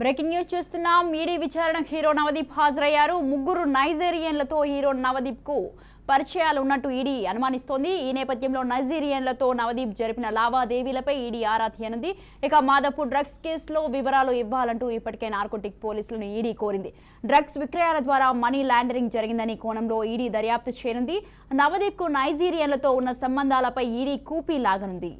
Breaking news చూస్తున్నాం. ED విచారణ hero Navdeep హాజరయ్యారు. ముగ్గురు నైజీరియన్లతో హీరో నవదీప్కు పరిచయాలు ఉన్నట్టు ఈడీ అనుమానిస్తోంది. ఈ నేపథ్యంలో నైజీరియన్లతో నవదీప్ జరిపిన లావాదేవీలపై ఈడీ ఆరా తీయనుంది. ఇక మాదపు డ్రగ్స్ కేసులో వివరాలు ఇవ్వాలంటూ ఇప్పటికే నార్కోటిక్ పోలీసులను ఈడీ కోరింది. డ్రగ్స్ విక్రయాల ద్వారా మనీ లాండరింగ్ జరిగిందని కోణంలో ఈడీ దర్యాప్తు చేయనుంది. నవదీప్కు నైజీరియన్లతో ఉన్న సంబంధాలపై ఈడీ కూపీ లాగనుంది.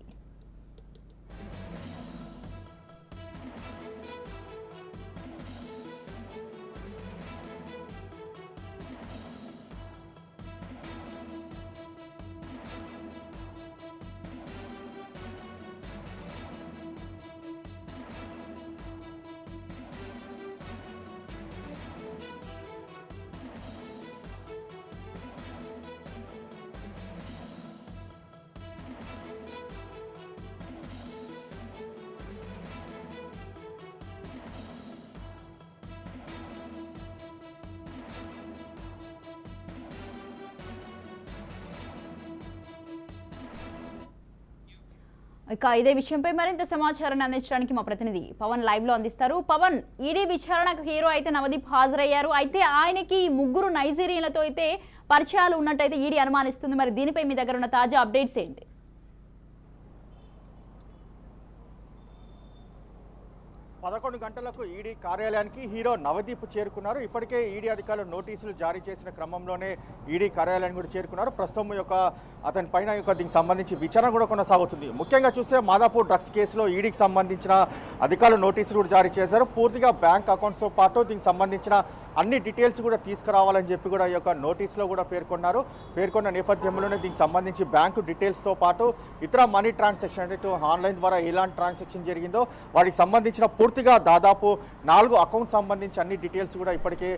ఇక ఇదే విషయంపై మరింత సమాచారాన్ని అందించడానికి మా ప్రతినిధి పవన్ లైవ్లో అందిస్తారు. పవన్ ఈడీ విచారణకు హీరో అయితే నవదీప్ హాజరయ్యారు. అయితే ఆయనకి ముగ్గురు నైజీరియన్లతో అయితే పరిచయాలు ఉన్నట్టయితే ఈడీ అనుమానిస్తుంది. మరి దీనిపై మీ దగ్గర ఉన్న తాజా అప్డేట్స్ ఏంటి? పదకొండు గంటలకు ఈడీ కార్యాలయానికి హీరో నవదీప్ చేరుకున్నారు. ఇప్పటికే ఈడీ అధికారులు నోటీసులు జారీ చేసిన క్రమంలోనే ఈడీ కార్యాలయానికి కూడా చేరుకున్నారు. ప్రస్తుతం యొక్క అతని పైన యొక్క దీనికి సంబంధించి విచారణ కూడా కొనసాగుతుంది. ముఖ్యంగా చూస్తే మాదాపూర్ డ్రగ్స్ కేసులో ఈడీకి సంబంధించిన అధికారులు నోటీసులు కూడా జారీ చేశారు. పూర్తిగా బ్యాంక్ అకౌంట్స్తో పాటు దీనికి సంబంధించిన అన్ని డీటెయిల్స్ కూడా తీసుకురావాలని చెప్పి కూడా ఈ యొక్క నోటీస్లో కూడా పేర్కొన్నారు. పేర్కొన్న నేపథ్యంలోనే దీనికి సంబంధించి బ్యాంకు డీటెయిల్స్తో పాటు ఇతర మనీ ట్రాన్సాక్షన్ అంటే ఆన్లైన్ ద్వారా ఎలాంటి ట్రాన్సాక్షన్ జరిగిందో వాటికి సంబంధించిన పూర్తి పూర్తిగా దాదాపు నాలుగు అకౌంట్ సంబంధించి అన్ని డీటెయిల్స్ కూడా ఇప్పటికే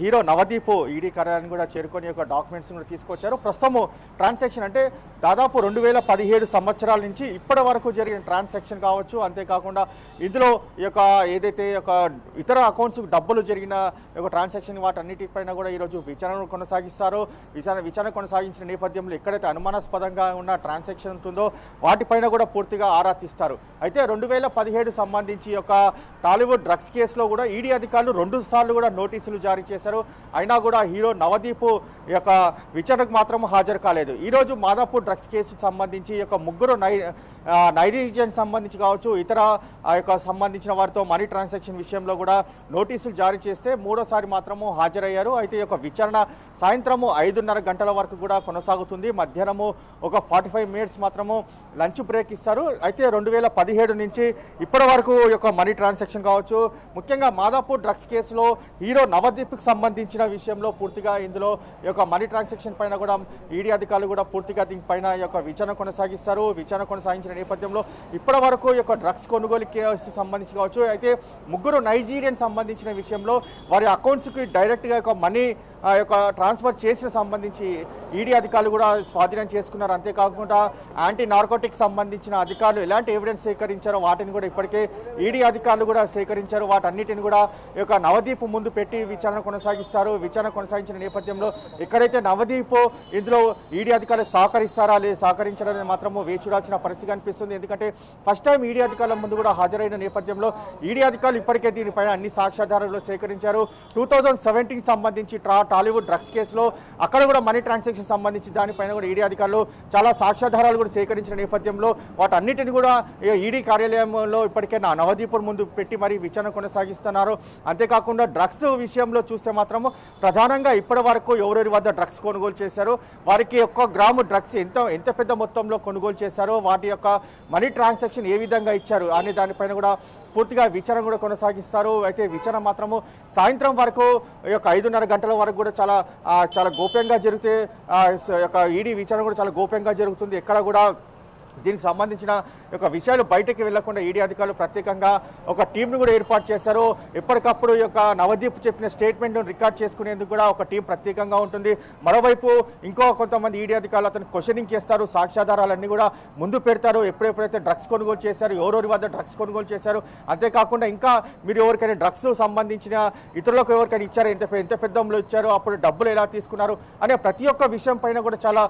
హీరో నవదీప్ ఈడీ కార్యాలయాన్ని కూడా చేరుకొని యొక్క డాక్యుమెంట్స్ కూడా తీసుకొచ్చారు. ప్రస్తుతము ట్రాన్సాక్షన్ అంటే దాదాపు రెండు వేల పదిహేడు సంవత్సరాల నుంచి ఇప్పటి వరకు జరిగిన ట్రాన్సాక్షన్ కావచ్చు అంతేకాకుండా ఇందులో ఈ యొక్క ఏదైతే యొక్క ఇతర అకౌంట్స్ డబ్బులు జరిగిన యొక్క ట్రాన్సాక్షన్ వాటన్నిటిపైన కూడా ఈరోజు విచారణ కొనసాగిస్తారు. విచారణ విచారణ కొనసాగించిన నేపథ్యంలో ఎక్కడైతే అనుమానాస్పదంగా ఉన్న ట్రాన్సాక్షన్ ఉంటుందో వాటిపైన కూడా పూర్తిగా ఆరా తీస్తారు. అయితే రెండు వేల పదిహేడు సంబంధించి యొక్క టాలీవుడ్ డ్రగ్స్ కేసులో కూడా ఈడీ అధికారులు రెండు సార్లు కూడా నోటీసులు జారీ చేశారు. అయినా కూడా హీరో నవదీప్ యొక్క విచారణకు మాత్రం హాజరు కాలేదు. ఈరోజు మాదాపూర్ డ్రగ్స్ కేసుకు సంబంధించి యొక్క ముగ్గురు నై ఆ, సంబంధించి కావచ్చు ఇతర యొక్క సంబంధించిన వారితో మనీ ట్రాన్సాక్షన్ విషయంలో కూడా నోటీసులు జారీ చేస్తే మూడోసారి మాత్రము హాజరయ్యారు. అయితే యొక్క విచారణ సాయంత్రము ఐదున్నర గంటల వరకు కూడా కొనసాగుతుంది. మధ్యాహ్నము ఒక ఫార్టీ ఫైవ్ మినిట్స్ మాత్రము లంచ్ బ్రేక్ ఇస్తారు. అయితే రెండు వేల పదిహేడు నుంచి ఇప్పటి వరకు యొక్క మనీ ట్రాన్సాక్షన్ కావచ్చు. ముఖ్యంగా మాదాపూర్ డ్రగ్స్ కేసులో హీరో నవదీప్కి సంబంధించిన విషయంలో పూర్తిగా ఇందులో ఈ యొక్క మనీ ట్రాన్సాక్షన్ పైన కూడా ఈడీ అధికారులు కూడా పూర్తిగా దీనిపైన ఈ యొక్క విచారణ కొనసాగిస్తారు. విచారణ కొనసాగించిన నేపథ్యంలో ఇప్పటి వరకు ఈ యొక్క డ్రగ్స్ కొనుగోలు కేసు సంబంధించి కావచ్చు. అయితే ముగ్గురు నైజీరియన్ సంబంధించిన విషయంలో వారి అకౌంట్స్కి డైరెక్ట్గా యొక్క మనీ ఆ యొక్క ట్రాన్స్ఫర్ చేసిన సంబంధించి ఈడీ అధికారులు కూడా స్వాధీనం చేసుకున్నారు. అంతేకాకుండా యాంటీ నార్కోటిక్ సంబంధించిన అధికారులు ఎలాంటి ఎవిడెన్స్ సేకరించారో వాటిని కూడా ఇప్పటికే ఈడీ అధికారులు కూడా సేకరించారు. వాటన్నిటిని కూడా ఈ యొక్క నవదీప్ ముందు పెట్టి విచారణ కొనసాగిస్తారు. విచారణ కొనసాగించిన నేపథ్యంలో ఎక్కడైతే నవదీప్ ఇందులో ఈడీ అధికారులకు సహకరిస్తారా లేదు సహకరించారని మాత్రము వేచి చూడాల్సిన పరిస్థితి కనిపిస్తుంది. ఎందుకంటే ఫస్ట్ టైం ఈడీ అధికారుల ముందు కూడా హాజరైన నేపథ్యంలో ఈడీ అధికారులు ఇప్పటికే దీనిపైన అన్ని సాక్ష్యాధారాలు సేకరించారు. టూ థౌజండ్ సెవెంటీన్ సంబంధించి ట్రా టాలీవుడ్ డ్రగ్స్ కేసులో అక్కడ కూడా మనీ ట్రాన్సాక్షన్ సంబంధించి దానిపైన కూడా ఈడీ అధికారులు చాలా సాక్ష్యాధారాలు కూడా సేకరించిన నేపథ్యంలో వాటన్నిటిని కూడా ఈడీ కార్యాలయంలో ఇప్పటికే నా నవదీపుడు ముందు పెట్టి మరి విచారణ కొనసాగిస్తున్నారు. అంతేకాకుండా డ్రగ్స్ విషయంలో చూస్తే మాత్రము ప్రధానంగా ఇప్పటి వరకు ఎవరెవరి వద్ద డ్రగ్స్ కొనుగోలు చేశారు వారికి ఒక్క గ్రాము డ్రగ్స్ ఎంత ఎంత పెద్ద మొత్తంలో కొనుగోలు చేశారో వాటి యొక్క మనీ ట్రాన్సాక్షన్ ఏ విధంగా ఇచ్చారు అనే దానిపైన కూడా పూర్తిగా విచారణ కూడా కొనసాగిస్తారు. అయితే విచారణ మాత్రము సాయంత్రం వరకు ఈ యొక్క ఐదున్నర గంటల వరకు కూడా చాలా చాలా గోప్యంగా జరిగితే యొక్క ఈడీ విచారణ కూడా చాలా గోప్యంగా జరుగుతుంది. ఎక్కడ కూడా దీనికి సంబంధించిన యొక్క విషయాలు బయటకు వెళ్ళకుండా ఈడీ అధికారులు ప్రత్యేకంగా ఒక టీంను కూడా ఏర్పాటు చేశారు. ఎప్పటికప్పుడు యొక్క నవదీప్ చెప్పిన స్టేట్మెంట్ను రికార్డ్ చేసుకునేందుకు కూడా ఒక టీం ప్రత్యేకంగా ఉంటుంది. మరోవైపు ఇంకో కొంతమంది ఈడీ అధికారులు అతను క్వశ్చనింగ్ చేస్తారు. సాక్ష్యాధారాలన్నీ కూడా ముందు పెడతారు. ఎప్పుడెప్పుడైతే డ్రగ్స్ కొనుగోలు చేశారు ఎవరెవరి వద్ద డ్రగ్స్ కొనుగోలు చేశారు అంతేకాకుండా ఇంకా మీరు ఎవరికైనా డ్రగ్స్ సంబంధించిన ఇతరులకు ఎవరికైనా ఇచ్చారు? ఎంత ఎంత పెద్దంలో ఇచ్చారు? అప్పుడు డబ్బులు ఎలా తీసుకున్నారు? అనే ప్రతి ఒక్క విషయం పైన కూడా చాలా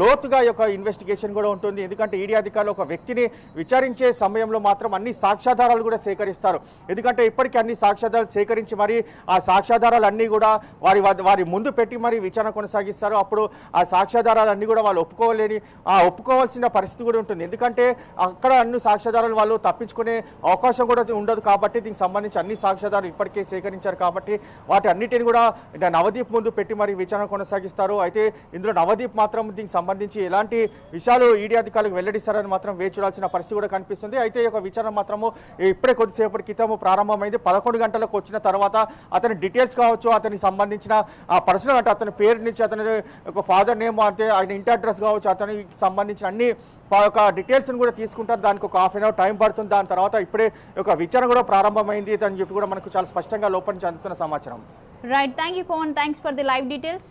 లోతుగా యొక్క ఇన్వెస్టిగేషన్ కూడా ఉంటుంది. ఎందుకంటే ఈడీ అధికారులు ఒక వ్యక్తిని విచారించే సమయంలో మాత్రం అన్ని సాక్ష్యాధారాలు కూడా సేకరిస్తారు. ఎందుకంటే ఇప్పటికీ అన్ని సాక్ష్యాధారాలు సేకరించి మరి ఆ సాక్ష్యాధారాలు అన్నీ కూడా వారి వారి ముందు పెట్టి మరి విచారణ కొనసాగిస్తారు. అప్పుడు ఆ సాక్ష్యాధారాలు అన్నీ కూడా వాళ్ళు ఒప్పుకోలేని ఆ ఒప్పుకోవాల్సిన పరిస్థితి కూడా ఉంటుంది. ఎందుకంటే అక్కడ అన్ని సాక్ష్యాధారాలు వాళ్ళు తప్పించుకునే అవకాశం కూడా ఉండదు కాబట్టి దీనికి సంబంధించి అన్ని సాక్ష్యాధారాలు ఇప్పటికే సేకరించారు కాబట్టి వాటి అన్నిటిని కూడా నవదీప్ ముందు పెట్టి మరి విచారణ కొనసాగిస్తారు. అయితే ఇందులో నవదీప్ మాత్రం దీనికి సంబంధించి ఎలాంటి విషయాలు ఈడీ అధికారులకు వెల్లడిస్తారని మాత్రం వేచి చూడాల్సిన పరిస్థితి కూడా కనిపిస్తుంది. అయితే ఈ యొక్క విచారణ మాత్రము ఇప్పుడే కొద్దిసేపటి క్రితం ప్రారంభమైంది. పదకొండు గంటలకు వచ్చిన తర్వాత అతని డీటెయిల్స్ కావచ్చు అతనికి సంబంధించిన ఆ పర్సనల్ అంటే అతని పేరు నుంచి అతని ఒక ఫాదర్ నేమ్ అంటే ఆయన ఇంటి అడ్రస్ కావచ్చు అతనికి సంబంధించిన అన్ని ఒక డీటెయిల్స్ని కూడా తీసుకుంటారు. దానికి ఒక హాఫ్ అన్ అవర్ టైం పడుతుంది. దాని తర్వాత ఇప్పుడే ఒక విచారణ కూడా ప్రారంభమైంది అని చెప్పి కూడా మనకు చాలా స్పష్టంగా లోపల నుంచి అందుతున్న సమాచారం. Right thank you Pawan thanks for the live details